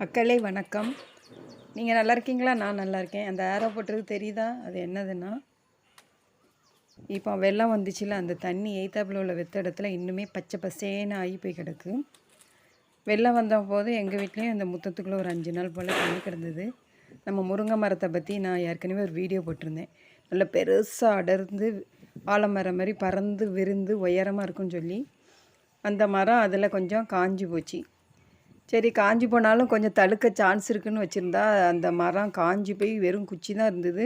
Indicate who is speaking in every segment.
Speaker 1: மக்களே வணக்கம். நீங்கள் நல்லா இருக்கீங்களா? நான் நல்லா இருக்கேன். அந்த ஏரோ போட்டது தெரியுதா? அது என்னதுன்னா இப்போ வெள்ளம் வந்துச்சுல அந்த தண்ணி எய்த்தாப்பில் உள்ள வெத்த இடத்துல இன்னுமே பச்சை பசேன்னு ஆகி போய் கிடக்கு. வெள்ளம் வந்த போது எங்கள் வீட்லேயும் அந்த முத்தத்துக்குள்ளே ஒரு அஞ்சு நாள் போல் தண்ணி கிடந்தது. நம்ம முருங்கை மரத்தை பற்றி நான் ஏற்கனவே ஒரு வீடியோ போட்டிருந்தேன். நல்ல பெருசாக அடர்ந்து ஆலமரம் மாதிரி பறந்து விருந்து உயரமாக இருக்குன்னு சொல்லி அந்த மரம் அதில் கொஞ்சம் காஞ்சி போச்சு. சரி காஞ்சி போனாலும் கொஞ்சம் தழுக்க சான்ஸ் இருக்குன்னு வச்சுருந்தா அந்த மரம் காஞ்சி போய் வெறும் குச்சி தான் இருந்தது.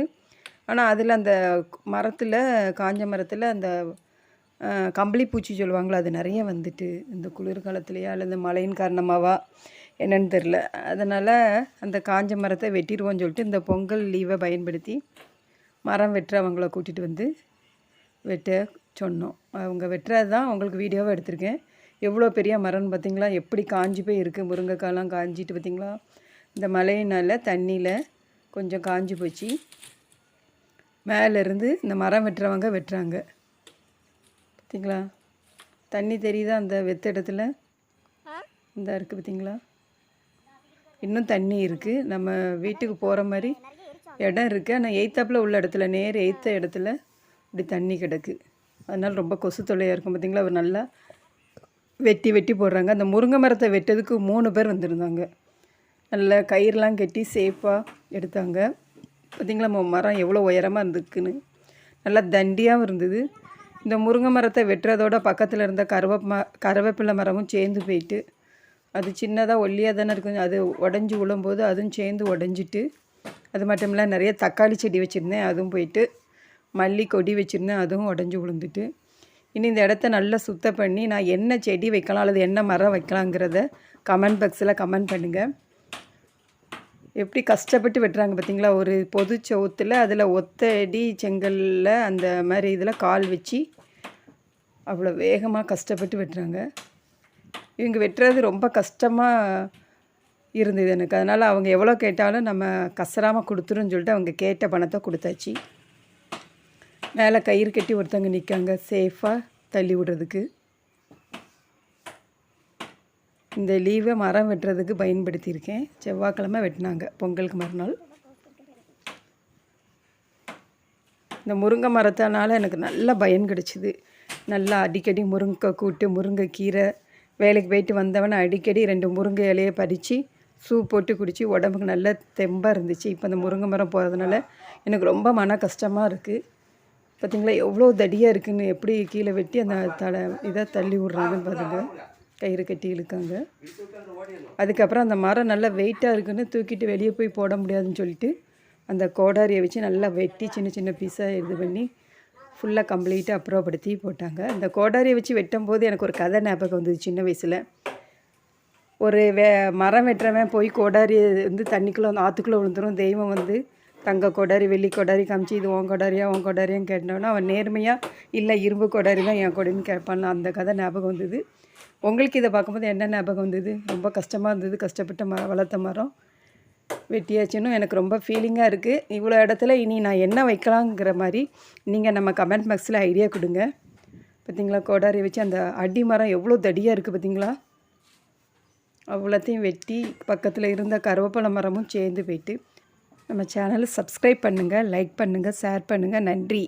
Speaker 1: ஆனால் அதில் அந்த மரத்தில் காஞ்ச மரத்தில் அந்த கம்பளி பூச்சி சொல்லுவாங்களோ அது நிறைய வந்துட்டு. இந்த குளிர்காலத்துலேயா அல்லது மழையின் காரணமாவா என்னன்னு தெரில அதனால் அந்த காஞ்ச மரத்தை வெட்டிடுவோன்னு சொல்லிட்டு இந்த பொங்கல் லீவை பயன்படுத்தி மரம் வெட்டுறவங்கள கூட்டிகிட்டு வந்து வெட்ட சொன்னோம். அவங்க வெட்டுறது தான் அவங்களுக்கு வீடியோவை எடுத்திருக்கேன். எவ்வளோ பெரிய மரம்னு பார்த்தீங்களா? எப்படி காஞ்சி போய் இருக்குது முருங்கைக்காயெலாம் காஞ்சிட்டு பார்த்தீங்களா? இந்த மழையினால் தண்ணியில் கொஞ்சம் காஞ்சி போச்சு. மேலேருந்து இந்த மரம் வெட்டுறவங்க வெட்டுறாங்க. பார்த்தீங்களா? தண்ணி தெரியுதா அந்த வெத்த இடத்துல? இந்த இருக்குது பார்த்தீங்களா? இன்னும் தண்ணி இருக்குது நம்ம வீட்டுக்கு போகிற மாதிரி இடம் இருக்குது ஆனால் எய்த்தாப்பில் உள்ள இடத்துல நேர் எய்த்த இடத்துல இப்படி தண்ணி கிடக்கு. அதனால் ரொம்ப கொசு தொல்லையாக இருக்கும் பார்த்தீங்களா? அவர் நல்லா வெட்டி வெட்டி போடுறாங்க. அந்த முருங்கை மரத்தை வெட்டதுக்கு மூணு பேர் வந்திருந்தாங்க. நல்லா கயிறுலாம் கட்டி சேஃபாக எடுத்தாங்க. பார்த்தீங்களா மரம் எவ்வளோ உயரமாக இருந்துக்குன்னு. நல்லா தண்டியாகவும் இருந்தது. இந்த முருங்கை மரத்தை வெட்டுறதோட பக்கத்தில் இருந்த கருவ ம கருவேப்பிலை மரமும் சேர்ந்து போயிட்டு அது சின்னதாக ஒல்லியாக தானே இருக்கும். அது உடஞ்சி விழும்போது அதுவும் சேர்ந்து உடஞ்சிட்டு அது மட்டும் இல்லை நிறைய தக்காளி செடி வச்சுருந்தேன். அதுவும் போயிட்டு மல்லி கொடி வச்சுருந்தேன். அதுவும் உடஞ்சி விழுந்துட்டு இனி இந்த இடத்த நல்லா சுத்தம் பண்ணி நான் என்ன செடி வைக்கலாம் அல்லது என்ன மரம் வைக்கலாங்கிறத கமெண்ட் பாக்ஸில் கமெண்ட் பண்ணுங்கள் எப்படி கஷ்டப்பட்டு வெட்டுறாங்க பார்த்தீங்களா? ஒரு பொது சவுத்தில் அதில் ஒத்தடி செங்கலில் அந்த மாதிரி இதில் கால் வச்சு அவ்வளோ வேகமாக கஷ்டப்பட்டு வெட்டுறாங்க. இவங்க வெட்டுறது ரொம்ப கஷ்டமாக இருந்தது எனக்கு. அதனால் அவங்க எவ்வளோ கேட்டாலும் நம்ம கசராமல் கொடுத்துருன்னு சொல்லிட்டு அவங்க கேட்ட பணத்தை கொடுத்தாச்சு. மேலே கயிறு கட்டி ஒருத்தவங்க நிற்காங்க. சேஃபாக தள்ளி விடுறதுக்கு. இந்த லீவை மரம் வெட்டுறதுக்கு பயன்படுத்தியிருக்கேன். செவ்வாய்க்கிழமை வெட்டினாங்க. பொங்கலுக்கு மறுநாள். இந்த முருங்கை மரத்தினால எனக்கு நல்ல பயன் கிடச்சிது. நல்லா அடிக்கடி முருங்கை கூட்டு முருங்கை கீரை. வேலைக்கு போயிட்டு வந்தவன் அடிக்கடி ரெண்டு முருங்கை இலையை பறித்து சூப் போட்டு குடித்து உடம்புக்கு நல்ல தெம்பாக இருந்துச்சு. இப்போ இந்த முருங்கை மரம் போகிறதுனால எனக்கு ரொம்ப மன கஷ்டமாக இருக்குது பார்த்தீங்களா எவ்வளோ தடியாக இருக்குன்னு எப்படி கீழே வெட்டி அந்த தலை இதை தள்ளி விட்றாங்கன்னு பாருங்கள் கயிறு கட்டி இழுக்காங்க. அதுக்கப்புறம் அந்த மரம் நல்லா வெயிட்டாக இருக்குன்னு தூக்கிட்டு வெளியே போய் போட முடியாதுன்னு சொல்லிட்டு அந்த கோடாரியை வச்சு நல்லா வெட்டி சின்ன சின்ன பீஸாக இது பண்ணி ஃபுல்லாக கம்ப்ளீட்டாக அப்புறப்படுத்தி போட்டாங்க. அந்த கோடாரியை வச்சு வெட்டும் போது எனக்கு ஒரு கதை ஞாபகம் வந்தது சின்ன வயசில். ஒரு வே மரம் வெட்டுறவன் போய் கோடாரி வந்து தண்ணிக்குள்ளே வந்து ஆற்றுக்குள்ளே விழுந்துரும். தெய்வம் வந்து தங்க கொடாரி வெள்ளி கோடாரி காமிச்சு இது உன் கொடாரியா உன் கொடாரியான்னு கேட்டோன்னா அவன் நேர்மையாக இல்லை இரும்பு கொடாரி தான் என் கொடின்னு கேட்பான் அந்த கதை ஞாபகம் வந்தது. உங்களுக்கு இதை பார்க்கும்போது என்ன ஞாபகம் வந்தது? ரொம்ப கஷ்டமாக இருந்தது கஷ்டப்பட்ட மரம் வளர்த்த மரம். வெட்டியாச்சுன்னு எனக்கு ரொம்ப ஃபீலிங்காக இருக்குது இவ்வளோ இடத்துல இனி நான் என்ன வைக்கலாங்கிற மாதிரி நீங்கள் நம்ம கமெண்ட் பாக்ஸில் ஐடியா கொடுங்க. பார்த்தீங்களா கோடாரி வச்சு அந்த அடி மரம் எவ்வளோ தடியாக இருக்குது பார்த்தீங்களா அவ்வளோத்தையும் வெட்டி பக்கத்தில் இருந்த கருவேப்பிலை மரமும் சேர்ந்து போயிட்டு நம்ம சேனலை சப்ஸ்கிரைப் பண்ணுங்கள் லைக் பண்ணுங்கள் ஷேர் பண்ணுங்கள் நன்றி.